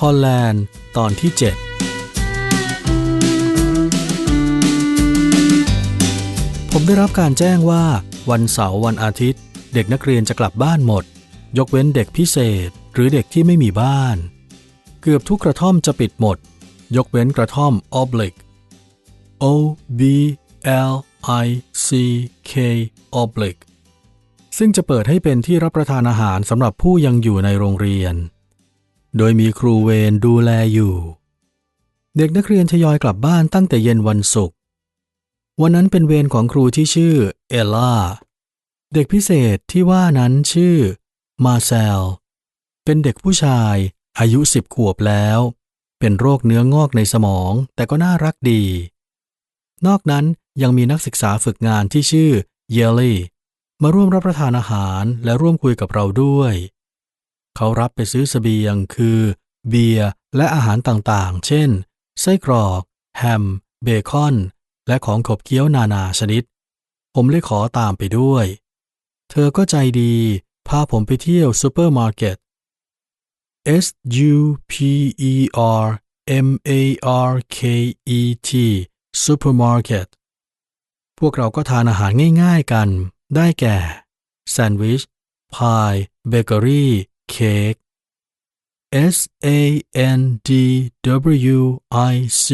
ฮอลแลนด์ ตอนที่ 7 ผมได้รับการแจ้งว่าวันเสาร์วันอาทิตย์ เด็กนักเรียนจะกลับบ้านหมด ยกเว้นเด็กพิเศษหรือเด็กที่ไม่มีบ้าน เกือบทุกกระท่อมจะปิดหมด ยกเว้นกระท่อม Oblique O B L I C K Oblique ซึ่งจะเปิดให้เป็นที่รับประทานอาหารสำหรับผู้ยังอยู่ในโรงเรียน โดยมีครูเวรดูแลอยู่ เด็กนักเรียนทยอยกลับบ้านตั้งแต่เย็นวันศุกร์วันนั้นเป็นเวรของครูที่ชื่อเอลล่า เด็กพิเศษที่ว่านั้นชื่อมาเซล เป็นเด็กผู้ชาย อายุสิบขวบแล้ว เป็นโรคเนื้องอกในสมอง แต่ก็น่ารักดี นอกนั้นยังมีนักศึกษาฝึกงานที่ชื่อเยลลี่ มาร่วมรับประทานอาหารและร่วมคุยกับเราด้วย เขารับไปซื้อสเสบียงคือ เบียร์และอาหารต่างๆ เช่น ไส้กรอก แฮม เบคอน และของขบเคี้ยวนานาชนิด ผมเลยขอตามไปด้วย เธอก็ใจดี พาผมไปเที่ยวซูเปอร์มาร์เก็ต S U P E R M A R K E T Supermarket พวกเราก็ทานอาหารง่ายๆกัน ได้แก่ แซนด์วิช พาย เบเกอรี่ เค้ก S A N D W I C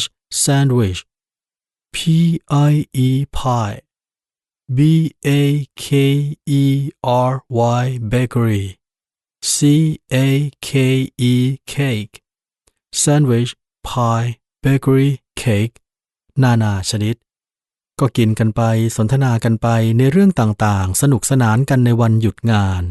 H sandwich P I E pie B A K E R Y bakery C A K E cake sandwich pie bakery cake นานาชนิด ก็กินกันไปสนทนากันไปในเรื่องต่างๆ สนุกสนานกันในวันหยุดงาน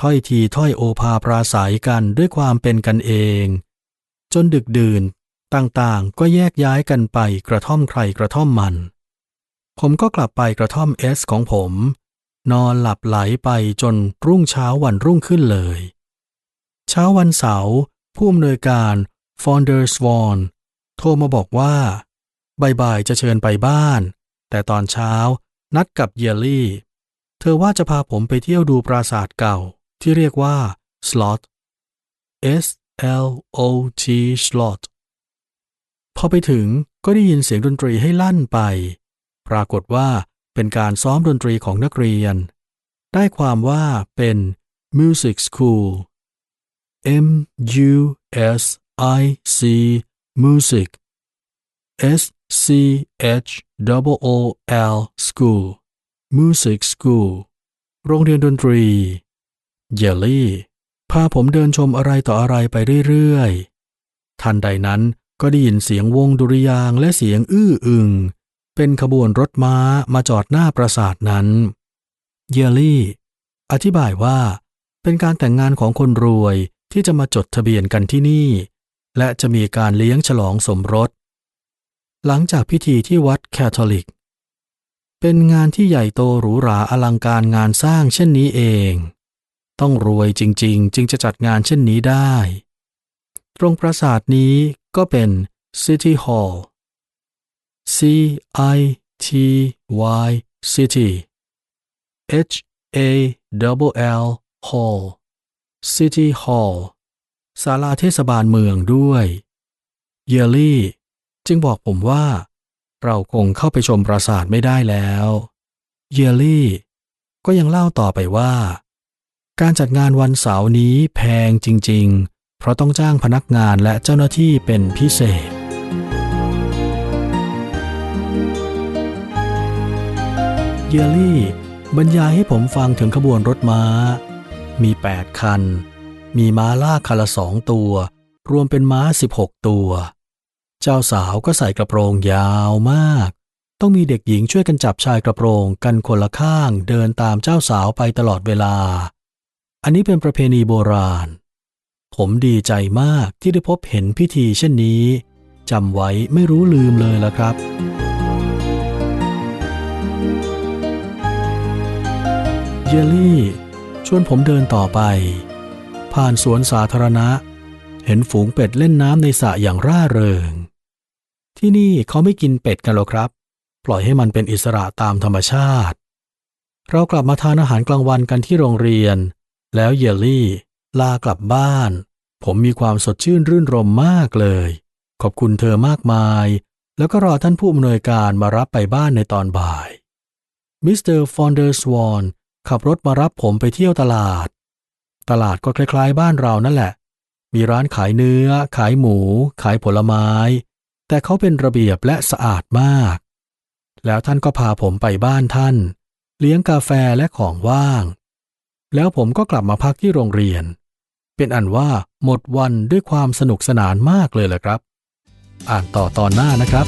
ถ้อยทีถ้อยโอภาปราศัยกันด้วยความเป็นกันเอง จนดึกดื่นต่างๆ ก็แยกย้ายกันไปกระท่อมใครกระท่อมมัน ผมก็กลับไปกระท่อมเอสของผม นอนหลับไหลไปจนรุ่งเช้าวันรุ่งขึ้นเลย เช้าวันเสาร์ผู้อำนวยการฟอนเดอร์สวอนโทรมาบอกว่าบ่ายๆจะเชิญไปบ้าน แต่ตอนเช้านัดกับเยลลี่ เธอว่าจะพาผมไปเที่ยวดูปราสาทเก่า ที่เรียกว่า slot S L O T slot พอไปถึงก็ได้ยินเสียงดนตรีให้ลั่นไป ปรากฏว่าเป็นการซ้อมดนตรีของนักเรียน ได้ความว่าเป็น music school M U S I C music S C H O O L school music school โรงเรียนดนตรี เยลลี่พาผมเดินชมอะไรต่ออะไรไปเรื่อยๆ ทันใดนั้นก็ได้ยินเสียงวงดุริยางและเสียงอื้ออึง เป็นขบวนรถม้ามาจอดหน้าปราสาทนั้น เยลลี่ อธิบายว่า เป็นการแต่งงานของคนรวยที่จะมาจดทะเบียนกันที่นี่ และจะมีการเลี้ยงฉลองสมรส หลังจากพิธีที่วัดแคทอลิก เป็นงานที่ใหญ่โตหรูหราอลังการงานสร้างเช่นนี้เอง ต้องรวยจริง ๆ จึงจะจัดงานเช่นนี้ได้ ตรงปราสาทนี้ก็เป็น City Hall C I T Y City H A L L Hall City Hall ศาลาเทศบาลเมืองด้วยเยลลี่ จึงบอกผมว่า เราคงเข้าไปชมปราสาทไม่ได้แล้ว เยลลี่ ก็ยังเล่าต่อไปว่า การจัดงานวันเสาร์นี้แพงจริง ๆ เพราะต้องจ้างพนักงานและเจ้าหน้าที่เป็นพิเศษ เยลลี่ บรรยายให้ผมฟังถึงขบวนรถม้า มี 8 คัน มีม้าลากคันละสองตัว รวมเป็นม้า 16 ตัว เจ้าสาวก็ใส่กระโปรงยาวมาก ต้องมีเด็กหญิงช่วยกันจับชายกระโปรงกันคนละข้างเดินตามเจ้าสาวไปตลอดเวลา อันนี้เป็นประเพณีโบราณ ผมดีใจมากที่ได้พบเห็นพิธีเช่นนี้จำไว้ไม่รู้ลืมเลยละครับเยลลี่ชวนผมเดินต่อไป ผ่านสวนสาธารณะ เห็นฝูงเป็ดเล่นน้ำในสระอย่างร่าเริง ที่นี่เขาไม่กินเป็ดกันหรอกครับ ปล่อยให้มันเป็นอิสระตามธรรมชาติ เรากลับมาทานอาหารกลางวันกันที่โรงเรียน แล้วเยลลี่ ลากลับบ้าน ผมมีความสดชื่นรื่นรมมากเลย ขอบคุณเธอมากมาย แล้วก็รอท่านผู้อำนวยการมารับไปบ้านในตอนบ่าย มิสเตอร์ฟอนเดอร์สวอนขับรถมารับผมไปเที่ยวตลาด ตลาดก็คล้ายๆ บ้านเรานั่นแหละ มีร้านขายเนื้อ ขายหมู ขายผลไม้ แต่เขาเป็นระเบียบและสะอาดมาก แล้วท่านก็พาผมไปบ้านท่าน เลี้ยงกาแฟและของว่าง แล้วผมก็กลับมาพักที่โรงเรียน เป็นอันว่าหมดวันด้วยความสนุกสนานมากเลยแหละครับ อ่านต่อตอนหน้านะครับ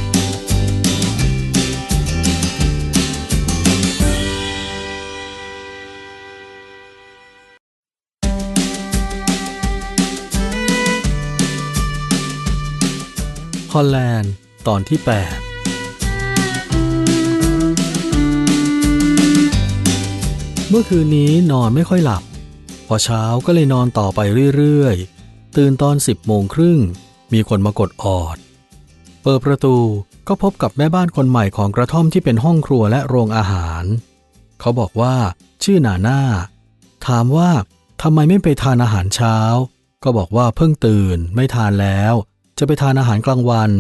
ฮอลแลนด์ตอนที่ 8 เมื่อคืนนี้นอนไม่ค่อยหลับ พอเช้าก็เลยนอนต่อไปเรื่อยๆ ตื่นตอน10โมงครึ่ง มีคนมากดออด เปิดประตูก็พบกับแม่บ้านคนใหม่ของกระท่อมที่เป็นห้องครัวและโรงอาหาร เขาบอกว่า ชื่อนาหน่าถามว่าทำไมไม่ไปทานอาหารเช้า ก็บอกว่าเพิ่งตื่นไม่ทานแล้ว จะไปทานอาหารกลางวัน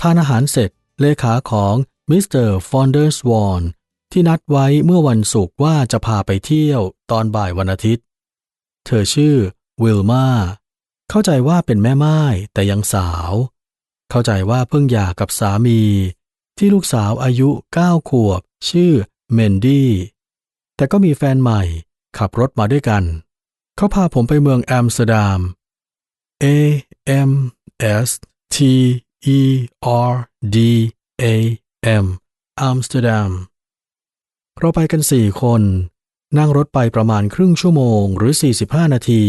ทานอาหารเสร็จเลขาของมิสเตอร์ฟอนเดอร์สวอน ที่นัดไว้เมื่อวันศุกร์ว่าจะพาไปเที่ยวตอนบ่ายวันอาทิตย์ เธอชื่อวิลมาเข้าใจว่าเป็นแม่ไม้แต่ยังสาว เข้าใจว่าเพิ่งหย่ากับสามี ที่ลูกสาวอายุ 9 ขวบ ชื่อเมนดี้แต่ก็มีแฟนใหม่ ขับรถมาด้วยกัน เขาพาผมไปเมืองแอมสเตอร์ดัม A M S T E R D A M อัมสเตอร์ดัม เราไปกันสี่คน นั่งรถไปประมาณครึ่งชั่วโมงหรือ 45 นาที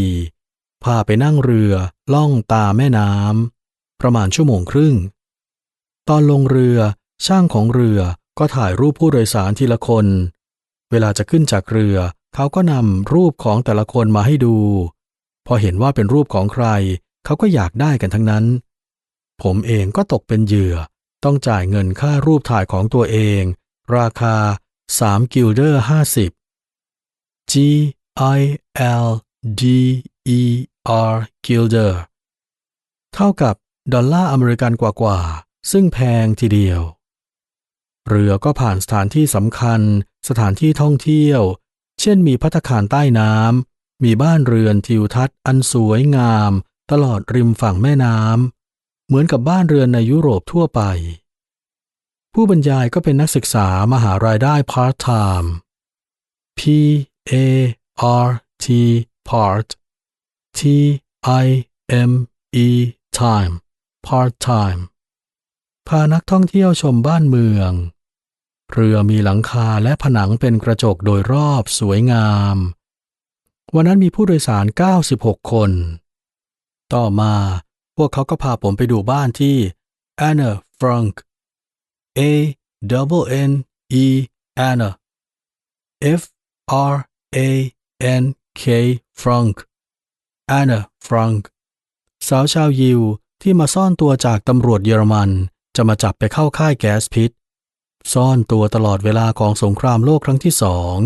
พาไปนั่งเรือล่องตาแม่น้ำประมาณชั่วโมงครึ่ง ตอนลงเรือช่างของเรือก็ถ่ายรูปผู้โดยสารทีละคน เวลาจะขึ้นจากเรือ เขาก็นำรูปของแต่ละคนมาให้ดู พอเห็นว่าเป็นรูปของใคร เขาก็อยากได้กันทั้งนั้น ผมเองก็ตกเป็นเหยื่อ ต้องจ่ายเงินค่ารูปถ่ายของตัวเอง ราคา 3กิลเดอร์50 G I L D E R กิลเดอร์เท่ากับดอลลาร์อเมริกันกว่าๆ ซึ่งแพงทีเดียว เรือก็ผ่านสถานที่สำคัญ สถานที่ท่องเที่ยว เช่นมีพัตตาคารใต้น้ำ มีบ้านเรือนทิวทัศน์อันสวยงาม ตลอดริมฝั่งแม่น้ำ เหมือนกับบ้านเรือนในยุโรปทั่วไป ผู้บรรยายก็เป็นนักศึกษามหารายได้พาร์ทไทม์ P A R T part T I M E time part time พานักท่องเที่ยวชมบ้านเมือง เรือมีหลังคาและผนังเป็นกระจกโดยรอบสวยงาม วันนั้นมีผู้โดยสาร 96 คน ต่อมาพวกเขาก็พาผมไปดูบ้านที่ Anna Frank A double N E Anna F R A N K Frank Anna Frank สาวชาวยิวที่มาซ่อนตัวจากตำรวจเยอรมัน จะมาจับไปเข้าค่ายแก๊สพิษ ซ่อนตัวตลอดเวลาของสงครามโลกครั้งที่สอง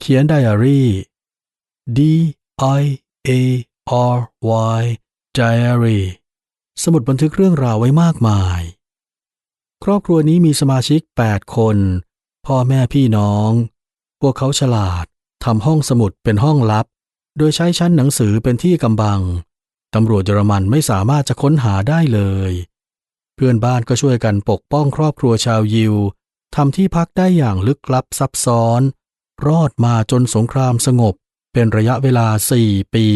เขียนไดอารี่ D I A R Y Diary สมุดบันทึกเรื่องราวไว้มากมาย ครอบครัวนี้มีสมาชิก 8 คน พ่อแม่พี่น้อง พวกเขาฉลาดทำห้องสมุดเป็นห้องลับ โดยใช้ชั้นหนังสือเป็นที่กำบัง ตำรวจเยอรมันไม่สามารถจะค้นหาได้เลย เพื่อนบ้านก็ช่วยกันปกป้องครอบครัวชาวยิวทำที่พักได้อย่างลึกลับซับซ้อน รอดมาจนสงครามสงบเป็นระยะเวลาสี่ปี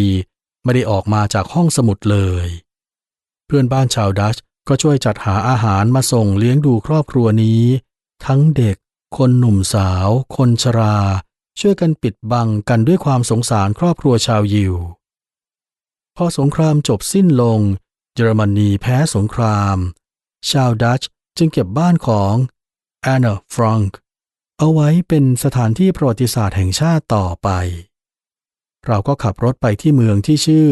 ไม่ได้ออกมาจากห้องสมุดเลย เพื่อนบ้านชาวดัช ก็ช่วยจัดหาอาหารมาส่งเลี้ยงดูครอบครัวนี้ ทั้งเด็ก คนหนุ่มสาว คนชรา ช่วยกันปิดบังกันด้วยความสงสารครอบครัวชาวยิว พอสงครามจบสิ้นลง เยอรมนีแพ้สงคราม ชาวดัชจึงเก็บบ้านของแอนนาฟรังก์เอาไว้เป็นสถานที่ประวัติศาสตร์แห่งชาติต่อไป เราก็ขับรถไปที่เมืองที่ชื่อ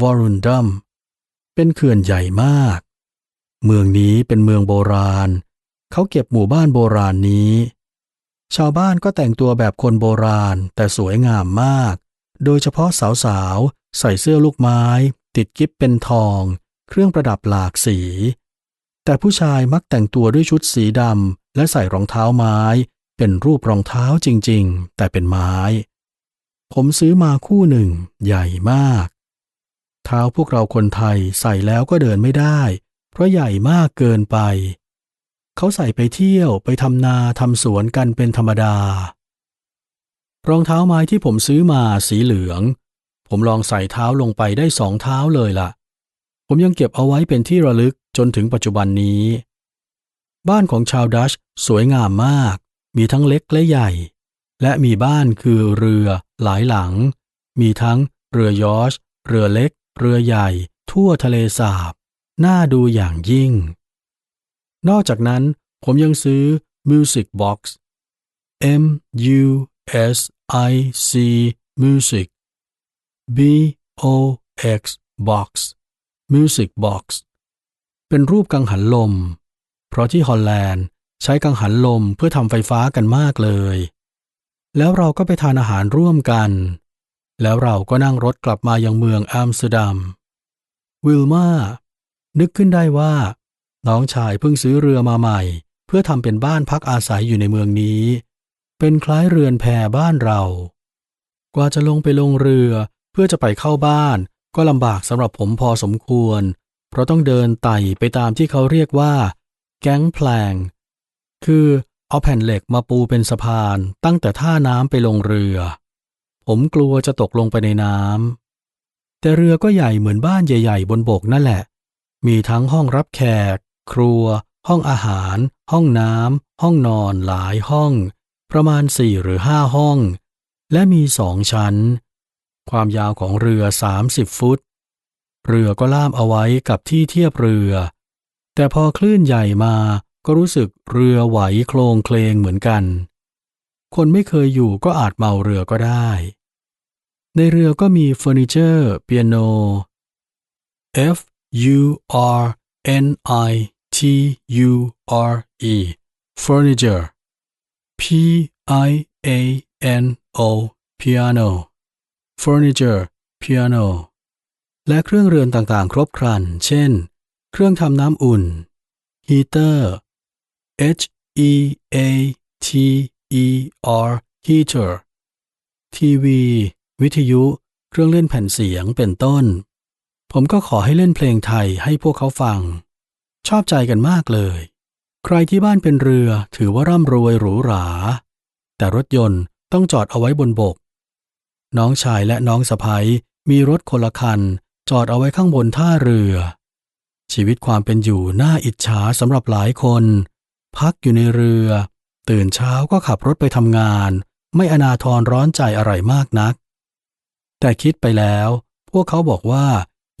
วอรุนดัมเป็นเขื่อนใหญ่มาก เมืองนี้เป็นเมืองโบราณ เขาเก็บหมู่บ้านโบราณนี้ ชาวบ้านก็แต่งตัวแบบคนโบราณแต่สวยงามมาก โดยเฉพาะสาวใส่เสื้อลูกไม้ ติดกิ๊บเป็นทอง เครื่องประดับหลากสี แต่ผู้ชายมักแต่งตัวด้วยชุดสีดำและใส่รองเท้าไม้ เป็นรูปรองเท้าจริงๆ แต่เป็นไม้ ผมซื้อมาคู่หนึ่ง ใหญ่มาก เท้าพวกเราคนไทยใส่แล้วก็เดินไม่ได้ เพราะใหญ่มากเกินไป เขาใส่ไปเที่ยวไปทำนาทำสวนกันเป็นธรรมดา รองเท้าไม้ที่ผมซื้อมาสีเหลือง ผมลองใส่เท้าลงไปได้สองเท้าเลยล่ะ ผมยังเก็บเอาไว้เป็นที่ระลึกจนถึงปัจจุบันนี้ บ้านของชาวดัชสวยงามมาก มีทั้งเล็กและใหญ่ และมีบ้านคือเรือหลายหลัง มีทั้งเรือยอชเรือเล็ก เรือใหญ่ ทั่วทะเลสาบ น่าดูอย่างยิ่ง นอกจากนั้นผมยังซื้อ Music Box M U S I C Music B O X Box Music Box เป็นรูปกังหันลม เพราะที่ฮอลแลนด์ใช้กังหันลมเพื่อทำไฟฟ้ากันมากเลย แล้วเราก็ไปทานอาหารร่วมกัน แล้วเราก็นั่งรถกลับมายังเมืองอัมสเตอร์ดัม วิลมา นึกขึ้นได้ว่า น้องชายเพิ่งซื้อเรือมาใหม่ เพื่อทำเป็นบ้านพักอาศัยอยู่ในเมืองนี้ เป็นคล้ายเรือนแพบ้านเรา กว่าจะลงไปลงเรือเพื่อจะไปเข้าบ้าน ก็ลำบากสำหรับผมพอสมควร เพราะต้องเดินไต่ไปตามที่เขาเรียกว่า แก๊งแพลง คือเอาแผ่นเหล็กมาปูเป็นสะพานตั้งแต่ท่าน้ำไปลงเรือ ผมกลัวจะตกลงไปในน้ำแต่เรือก็ใหญ่เหมือนบ้านใหญ่ ๆ บนบกนั่นแหละ มีทั้งห้องรับแขก ครัว ห้องอาหาร ห้องน้ำ ห้องนอนหลายห้อง ประมาณสี่หรือห้าห้อง และมีสองชั้น ความยาวของเรือ30ฟุต เรือก็ล่ามเอาไว้กับที่เทียบเรือ แต่พอคลื่นใหญ่มาก็รู้สึกเรือไหวโคลงเคลงเหมือนกัน คนไม่เคยอยู่ก็อาจเมาเรือก็ได้ ในเรือก็มีเฟอร์นิเจอร์ เปียโน F U R N I T U R E furniture P I A N O piano furniture piano และเครื่องเรือนต่างๆ ครบครัน เช่น เครื่องทำน้ำอุ่น heater H E A T E R heater ทีวี วิทยุ เครื่องเล่นแผ่นเสียงเป็นต้น ผมก็ขอให้เล่นเพลงไทยให้พวกเขาฟัง ชอบใจกันมากเลย ใครที่บ้านเป็นเรือถือว่าร่ำรวยหรูหรา แต่รถยนต์ต้องจอดเอาไว้บนบก น้องชายและน้องสะพ้ยมีรถคนละคัน จอดเอาไว้ข้างบนท่าเรือ ชีวิตความเป็นอยู่น่าอิจฉาสำหรับหลายคน พักอยู่ในเรือ ตื่นเช้าก็ขับรถไปทำงาน ไม่อนาทรร้อนใจอะไรมากนัก แต่คิดไปแล้ว พวกเขาบอกว่า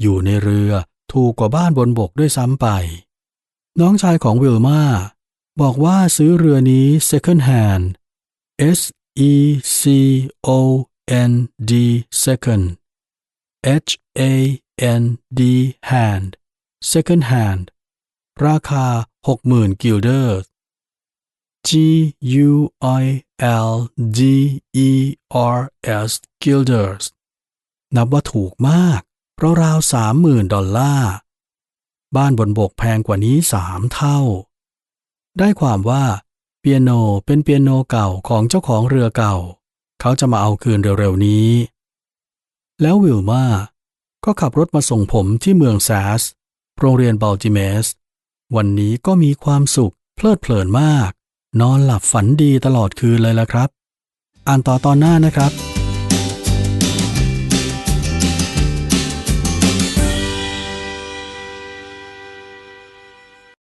อยู่ในเรือถูกกว่าบ้านบนบกด้วยซ้ำไป น้องชายของวิลมาบอกว่าซื้อเรือนี้ second hand S E C O N D second H A N D hand second hand ราคา 60,000 กิลเดอร์ G U I L D E R S guilders นับว่าถูกมาก ราวๆสามหมื่นดอลลาร์ บ้านบนบกแพงกว่านี้สามเท่า ได้ความว่าเปียโนเป็นเปียโนเก่าของเจ้าของเรือเก่า เขาจะมาเอาคืนเร็วๆนี้ แล้ววิลมาก็ขับรถมาส่งผมที่เมืองแซส โรงเรียนบัลติเมส วันนี้ก็มีความสุขเพลิดเพลินมาก นอนหลับฝันดีตลอดคืนเลยละครับ อ่านต่อตอนหน้านะครับ